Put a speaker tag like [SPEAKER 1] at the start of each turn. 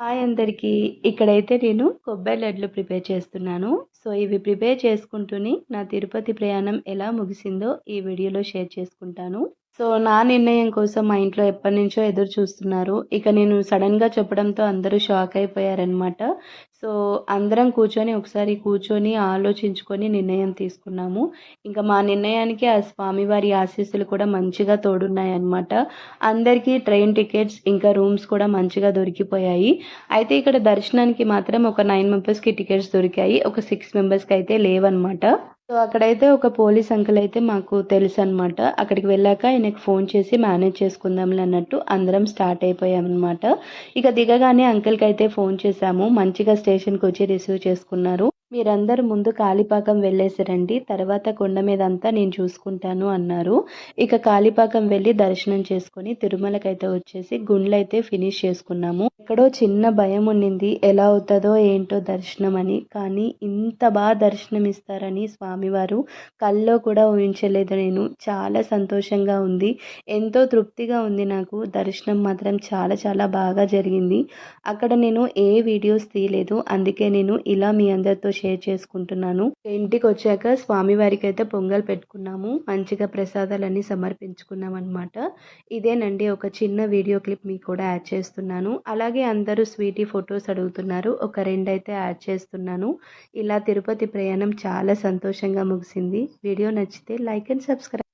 [SPEAKER 1] Hi అందరికీ. ఇక్కడైతే నేను కొబ్బరి లడ్లు ప్రిపేర్ చేస్తున్నాను. సో ఇవి ప్రిపేర్ చేసుకుంటూనే నా తిరుపతి ప్రయాణం ఎలా ముగిసిందో ఈ వీడియోలో షేర్ చేసుకుంటాను. సో నా నిర్ణయం కోసం మా ఇంట్లో ఎప్పటి నుంచో ఎదురు చూస్తున్నారు. ఇక నేను సడన్గా చెప్పడంతో అందరూ షాక్ అయిపోయారనమాట సో అందరం కూర్చొని ఒకసారి కూర్చొని ఆలోచించుకొని నిర్ణయం తీసుకున్నాము. ఇంకా మా నిర్ణయానికి ఆ స్వామివారి ఆశీస్సులు కూడా మంచిగా తోడున్నాయన్నమాట. అందరికీ ట్రైన్ టికెట్స్ ఇంకా రూమ్స్ కూడా మంచిగా దొరికిపోయాయి. అయితే ఇక్కడ దర్శనానికి మాత్రం ఒక నైన్ మెంబర్స్కి టికెట్స్ దొరికాయి. ఒక సిక్స్ మెంబర్స్కి అయితే లేవన్నమాట. సో అక్కడైతే ఒక పోలీస్ అంకుల్ అయితే మాకు తెలుసు అనమాట అక్కడికి వెళ్ళాక ఆయనకు ఫోన్ చేసి మేనేజ్ చేసుకుందాంలే అన్నట్టు అందరం స్టార్ట్ అయిపోయామన్నమాట. ఇక దిగగానే అంకుల్కి అయితే ఫోన్ చేశాము. మంచిగా స్టేషన్కి వచ్చి రిసీవ్ చేసుకున్నారు. మీరందరూ ముందు కాలిపాకం వెళ్ళేసిరండి తర్వాత కొండ మీద అంతా నేను చూసుకుంటాను అన్నారు. ఇక కాలిపాకం వెళ్ళి దర్శనం చేసుకొని తిరుమలకైతే వచ్చేసి గుండ్లు అయితే ఫినిష్ చేసుకున్నాము. ఎక్కడో చిన్న భయం ఉండింది ఎలా అవుతుందో ఏంటో దర్శనం అని. కానీ ఇంత బాగా దర్శనం ఇస్తారని స్వామివారు కల్లో కూడా ఊహించలేదు నేను. చాలా సంతోషంగా ఉంది. ఎంతో తృప్తిగా ఉంది నాకు. దర్శనం మాత్రం చాలా చాలా బాగా జరిగింది. అక్కడ నేను ఏ వీడియోస్ తీయలేదు. అందుకే నేను ఇలా మీ అందరితో షేర్ చేసుకుంటున్నాను. ఇంటికి వచ్చాక స్వామివారికి అయితే పొంగల్ పెట్టుకున్నాము. మంచిగా ప్రసాదాలన్నీ సమర్పించుకున్నాం అనమాట ఇదేనండి ఒక చిన్న వీడియో క్లిప్ మీకు కూడా యాడ్ చేస్తున్నాను. అలాగే అందరూ స్వీటీ ఫొటోస్ అడుగుతున్నారు. ఒక రెండు అయితే యాడ్ చేస్తున్నాను. ఇలా తిరుపతి ప్రయాణం చాలా సంతోషంగా ముగిసింది. వీడియో నచ్చితే లైక్ అండ్ సబ్స్క్రైబ్.